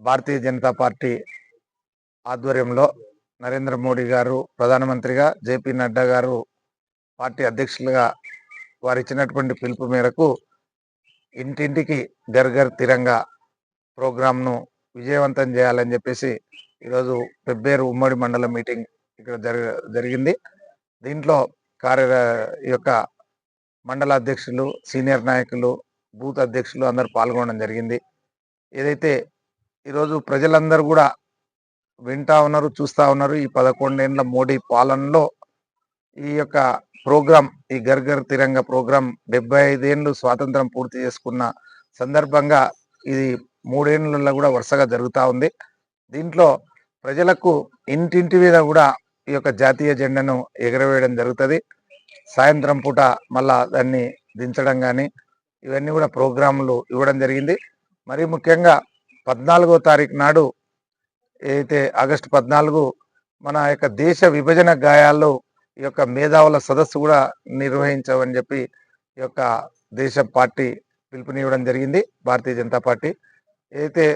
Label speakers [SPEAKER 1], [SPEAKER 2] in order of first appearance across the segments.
[SPEAKER 1] భారతీయ Janata party ఆధ్వర్యంలో నరేంద్ర మోడీ గారు ప్రధానమంత్రిగా జేపీ నడ్డా గారు పార్టీ అధ్యక్షులుగా వారు ఇచ్చినటువంటి పిలుపు మేరకు ఇంటింటికి గర్ గర్ తిరంగా ప్రోగ్రాంను విజయవంతం చేయాలని చెప్పేసి ఈరోజు పెబ్బేరు ఉమ్మడి మండల మీటింగ్ ఇక్కడ జరి జరిగింది. దీంట్లో కార్య యొక్క మండల అధ్యక్షులు సీనియర్ నాయకులు బూత్ అధ్యక్షులు అందరు పాల్గొనడం జరిగింది. ఏదైతే ఈరోజు ప్రజలందరూ కూడా వింటా ఉన్నారు చూస్తూ ఉన్నారు. ఈ పదకొండేండ్ల మోడీ పాలనలో ఈ యొక్క ప్రోగ్రాం ఈ గర్గర్ తిరంగ ప్రోగ్రాం డెబ్బై ఐదేండ్లు స్వాతంత్రం పూర్తి చేసుకున్న సందర్భంగా ఇది మూడేండ్లలో కూడా వరుసగా జరుగుతూ ఉంది. దీంట్లో ప్రజలకు ఇంటింటి మీద కూడా ఈ యొక్క జాతీయ జెండాను ఎగరవేయడం జరుగుతుంది. సాయంత్రం పూట మళ్ళా దాన్ని దించడం కానీ ఇవన్నీ కూడా ప్రోగ్రాంలు ఇవ్వడం జరిగింది. మరి ముఖ్యంగా పద్నాలుగో తారీఖు నాడు ఏదైతే ఆగస్టు పద్నాలుగు మన యొక్క దేశ విభజన గాయాల్లో ఈ యొక్క మేధావుల సదస్సు కూడా నిర్వహించమని చెప్పి ఈ యొక్క దేశ పార్టీ పిలుపునివ్వడం జరిగింది. భారతీయ జనతా పార్టీ అయితే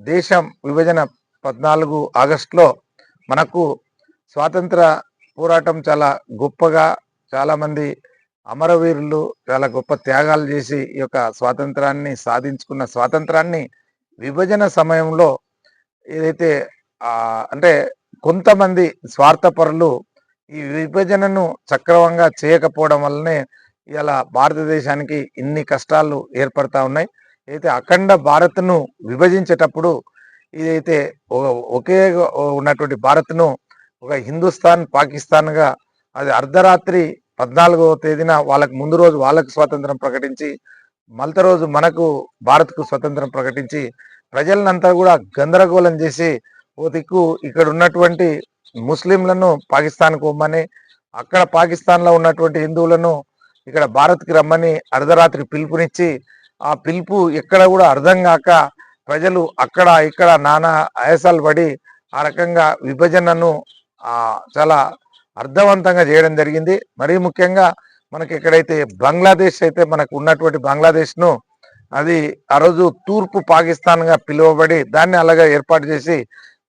[SPEAKER 1] దేశం విభజన పద్నాలుగు ఆగస్టులో మనకు స్వాతంత్ర పోరాటం చాలా గొప్పగా చాలామంది అమరవీరులు చాలా గొప్ప త్యాగాలు చేసి ఈ యొక్క స్వాతంత్రాన్ని సాధించుకున్న స్వాతంత్రాన్ని విభజన సమయంలో ఏదైతే అంటే కొంతమంది స్వార్థపరులు ఈ విభజనను చక్రవంగా చేయకపోవడం వల్లనే ఇలా భారతదేశానికి ఇన్ని కష్టాలు ఏర్పడతా ఉన్నాయి. అయితే అఖండ భారత్ను విభజించేటప్పుడు ఇదైతే ఒకే ఉన్నటువంటి భారత్ను ఒక హిందుస్థాన్ పాకిస్తాన్గా అది అర్ధరాత్రి పద్నాలుగవ తేదీన వాళ్ళకి ముందు రోజు వాళ్ళకు స్వాతంత్రం ప్రకటించి మలత రోజు మనకు భారత్కు స్వతంత్రం ప్రకటించి ప్రజలనంతా కూడా గందరగోళం చేసి ఓ దిక్కు ఇక్కడ ఉన్నటువంటి ముస్లింలను పాకిస్తాన్కు పోమ్మని అక్కడ పాకిస్తాన్లో ఉన్నటువంటి హిందువులను ఇక్కడ భారత్కి రమ్మని అర్ధరాత్రి పిలుపునిచ్చి ఆ పిలుపు ఎక్కడ కూడా అర్థం కాక ప్రజలు అక్కడ ఇక్కడ నానా ఆయాసాలు పడి ఆ రకంగా విభజనను చాలా అర్థవంతంగా చేయడం జరిగింది. మరీ ముఖ్యంగా మనకి ఎక్కడైతే బంగ్లాదేశ్ అయితే మనకు ఉన్నటువంటి బంగ్లాదేశ్ను అది ఆ రోజు తూర్పు పాకిస్తాన్గా పిలువబడి దాన్ని అలాగా ఏర్పాటు చేసి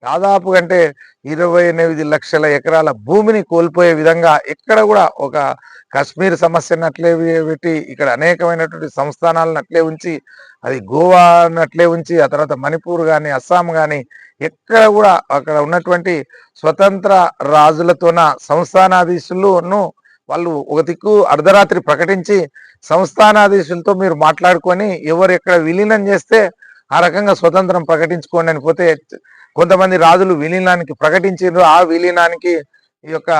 [SPEAKER 1] దాదాపు అంటే ఇరవై ఎనిమిది లక్షల ఎకరాల భూమిని కోల్పోయే విధంగా ఎక్కడ కూడా ఒక కశ్మీర్ సమస్యను అట్లే పెట్టి ఇక్కడ అనేకమైనటువంటి సంస్థానాలను అట్లే ఉంచి అది గోవా అట్లే ఉంచి ఆ తర్వాత మణిపూర్ కానీ అస్సాం కానీ ఎక్కడ కూడా అక్కడ ఉన్నటువంటి స్వతంత్ర రాజులతోన సంస్థానాధీశులను వాళ్ళు ఒక దిక్కు అర్ధరాత్రి ప్రకటించి సంస్థానాధీశులతో మీరు మాట్లాడుకొని ఎవరు ఎక్కడ విలీనం చేస్తే ఆ రకంగా స్వతంత్రం ప్రకటించుకోండి అని పోతే కొంతమంది రాజులు విలీనానికి ప్రకటించారు ఆ విలీనానికి ఈ యొక్క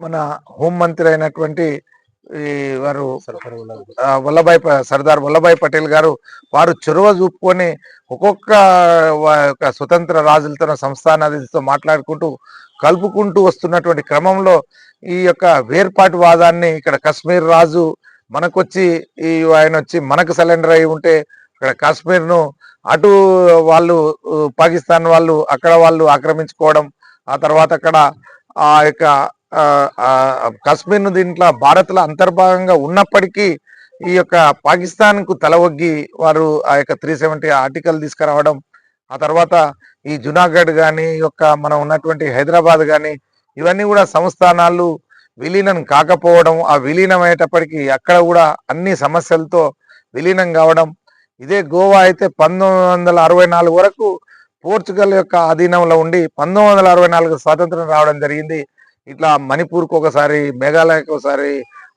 [SPEAKER 1] మన హోంమంత్రి అయినటువంటి ఈ వారు వల్లభాయ్ సర్దార్ వల్లభాయ్ పటేల్ గారు వారు చొరవ చూపుకొని ఒక్కొక్క స్వతంత్ర రాజులతో సంస్థానాధితో మాట్లాడుకుంటూ కలుపుకుంటూ వస్తున్నటువంటి క్రమంలో ఈ యొక్క వేర్పాటు వాదాన్ని ఇక్కడ కశ్మీర్ రాజు మనకొచ్చి ఈ ఆయన వచ్చి మనకు సరెండర్ అయి ఉంటే ఇక్కడ కాశ్మీర్ను అటు వాళ్ళు పాకిస్తాన్ వాళ్ళు అక్కడ వాళ్ళు ఆక్రమించుకోవడం ఆ తర్వాత అక్కడ ఆ యొక్క కాశ్మీర్ను దీంట్లో భారత్లో అంతర్భాగంగా ఉన్నప్పటికీ ఈ యొక్క పాకిస్తాన్కు తలవగ్గి వారు ఆ యొక్క త్రీ సెవెంటీ ఆర్టికల్ తీసుకురావడం ఆ తర్వాత ఈ జునాగఢ్ కానీ యొక్క మనం ఉన్నటువంటి హైదరాబాద్ కానీ ఇవన్నీ కూడా సంస్థానాలు విలీనం కాకపోవడం ఆ విలీనం అయ్యేటప్పటికీ అక్కడ కూడా అన్ని సమస్యలతో విలీనం కావడం. ఇదే గోవా అయితే పంతొమ్మిది వరకు పోర్చుగల్ యొక్క అధీనంలో ఉండి పంతొమ్మిది స్వాతంత్రం రావడం జరిగింది. ఇట్లా మణిపూర్కి ఒకసారి మేఘాలయకి ఒకసారి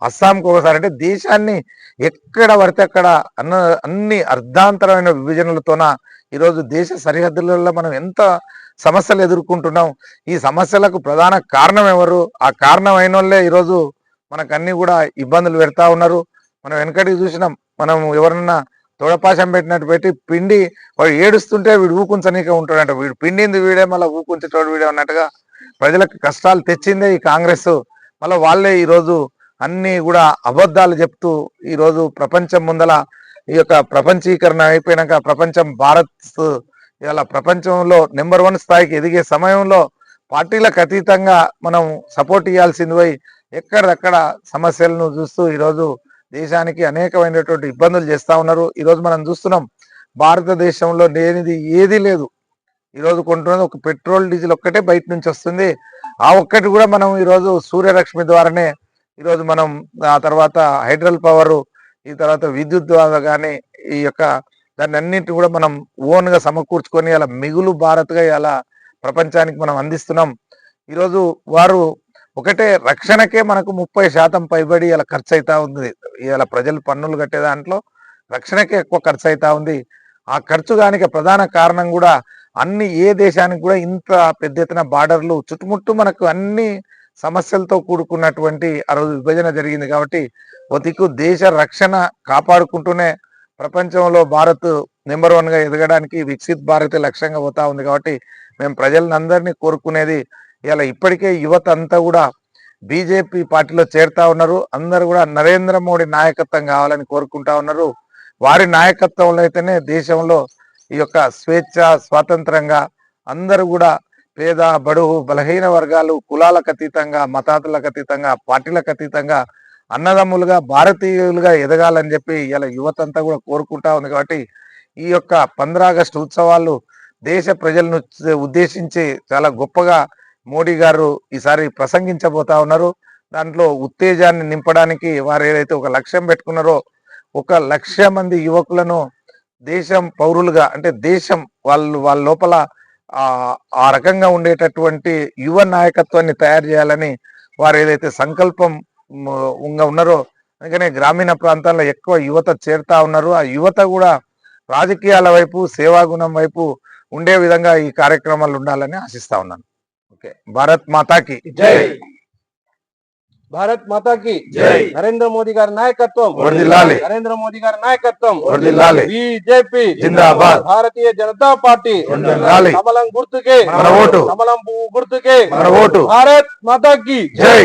[SPEAKER 1] అస్సాంకి ఒకసారి అంటే దేశాన్ని ఎక్కడ పడితే అక్కడ అన్న అన్ని అర్ధాంతరమైన విభజనలతోన ఈరోజు దేశ సరిహద్దులలో మనం ఎంత సమస్యలు ఎదుర్కొంటున్నాం ఈ సమస్యలకు ప్రధాన కారణం ఎవరు? ఆ కారణం అయిన వాళ్ళే ఈరోజు మనకన్నీ కూడా ఇబ్బందులు పెడతా ఉన్నారు. మనం వెనకటికి చూసినాం మనం ఎవరన్నా తోడపాశం పెట్టినట్టు పెట్టి పిండి వాడు ఏడుస్తుంటే వీడు ఊకుంచనీక ఉంటాడంట. వీడు పిండింది వీడే మళ్ళీ ఊకుంచేటోడు వీడే అన్నట్టుగా ప్రజలకు కష్టాలు తెచ్చిందే ఈ కాంగ్రెస్. మళ్ళీ వాళ్ళే ఈరోజు అన్నీ కూడా అబద్ధాలు చెప్తూ ఈరోజు ప్రపంచం ముందల ఈ యొక్క ప్రపంచీకరణ అయిపోయినాక ప్రపంచం భారత్ ఇలా ప్రపంచంలో నెంబర్ వన్ స్థాయికి ఎదిగే సమయంలో పార్టీలకు అతీతంగా మనం సపోర్ట్ ఇవ్వాల్సింది పోయి ఎక్కడెక్కడ సమస్యలను చూస్తూ ఈరోజు దేశానికి అనేకమైనటువంటి ఇబ్బందులు చేస్తూ ఉన్నారు. ఈరోజు మనం చూస్తున్నాం భారతదేశంలో లేనిది ఏది లేదు. ఈరోజు కొంటున్నది ఒక పెట్రోల్ డీజిల్ ఒక్కటే బయట నుంచి వస్తుంది. ఆ ఒక్కటి కూడా మనం ఈరోజు సూర్యరశ్మి ద్వారానే ఈరోజు మనం ఆ తర్వాత హైడ్రల్ పవర్ ఈ తర్వాత విద్యుత్ ద్వారా కానీ ఈ యొక్క దాన్ని అన్నింటి కూడా మనం ఓన్గా సమకూర్చుకొని అలా మిగులు భారత్గా ఇలా ప్రపంచానికి మనం అందిస్తున్నాం. ఈరోజు వారు ఒకటే రక్షణకే మనకు ముప్పై శాతం పైబడి ఇలా ఖర్చు అవుతా ఉంది. ఇలా ప్రజలు పన్నులు కట్టే దాంట్లో రక్షణకే ఎక్కువ ఖర్చు అవుతా ఉంది. ఆ ఖర్చు కానీ ప్రధాన కారణం కూడా అన్ని ఏ దేశానికి కూడా ఇంత పెద్ద ఎత్తున బార్డర్లు చుట్టుముట్టు మనకు అన్ని సమస్యలతో కూడుకున్నటువంటి ఆ రోజు విభజన జరిగింది కాబట్టి ఒతికు దేశ రక్షణ కాపాడుకుంటూనే ప్రపంచంలో భారత్ నెంబర్ వన్గా ఎదగడానికి వికసిత్ భారత్ లక్ష్యంగా పోతా ఉంది కాబట్టి మేము ప్రజలందరినీ కోరుకునేది ఇలా ఇప్పటికే యువత అంతా కూడా బీజేపీ పార్టీలో చేరుతా ఉన్నారు. అందరు కూడా నరేంద్ర మోడీ నాయకత్వం కావాలని కోరుకుంటా ఉన్నారు. వారి నాయకత్వంలో అయితేనే దేశంలో ఈ యొక్క స్వేచ్ఛ స్వాతంత్రంగా అందరూ కూడా పేద బడుగు బలహీన వర్గాలు కులాలకు అతీతంగా మతాతులకు అతీతంగా పార్టీలకు అతీతంగా అన్నదమ్ములుగా భారతీయులుగా ఎదగాలని చెప్పి ఇలా యువతంతా కూడా కోరుకుంటా ఉంది కాబట్టి ఈ యొక్క పంద్రాగస్టు ఉత్సవాలు దేశ ప్రజలను ఉద్దేశించి చాలా గొప్పగా మోడీ గారు ఈసారి ప్రసంగించబోతా ఉన్నారు. దాంట్లో ఉత్తేజాన్ని నింపడానికి వారు ఏదైతే ఒక లక్ష్యం పెట్టుకున్నారో ఒక లక్ష మంది యువకులను దేశం పౌరులుగా అంటే దేశం వాళ్ళు వాళ్ళ లోపల ఆ ఆ రకంగా ఉండేటటువంటి యువ నాయకత్వాన్ని తయారు చేయాలని వారు ఏదైతే సంకల్పం ఉంగా ఉన్నారో అందుకనే గ్రామీణ ప్రాంతాల్లో ఎక్కువ యువత చేరుతా ఉన్నారు. ఆ యువత కూడా రాజకీయాల వైపు సేవాగుణం వైపు ఉండే విధంగా ఈ కార్యక్రమాలు ఉండాలని ఆశిస్తా ఉన్నాను. ఓకే. భారత్ మాతాకి.
[SPEAKER 2] జై. భారత్ మాతా కి
[SPEAKER 1] జై.
[SPEAKER 2] నరేంద్ర మోదీ గారి నాయకత్వం. నరేంద్ర మోదీ గారి నాయకత్వం. బీజేపీ
[SPEAKER 1] జిందాబాద్.
[SPEAKER 2] భారతీయ జనతా పార్టీ. కమలం గుర్తుకే. కమలం గుర్తుకే భారత్ మాతా కి
[SPEAKER 1] జై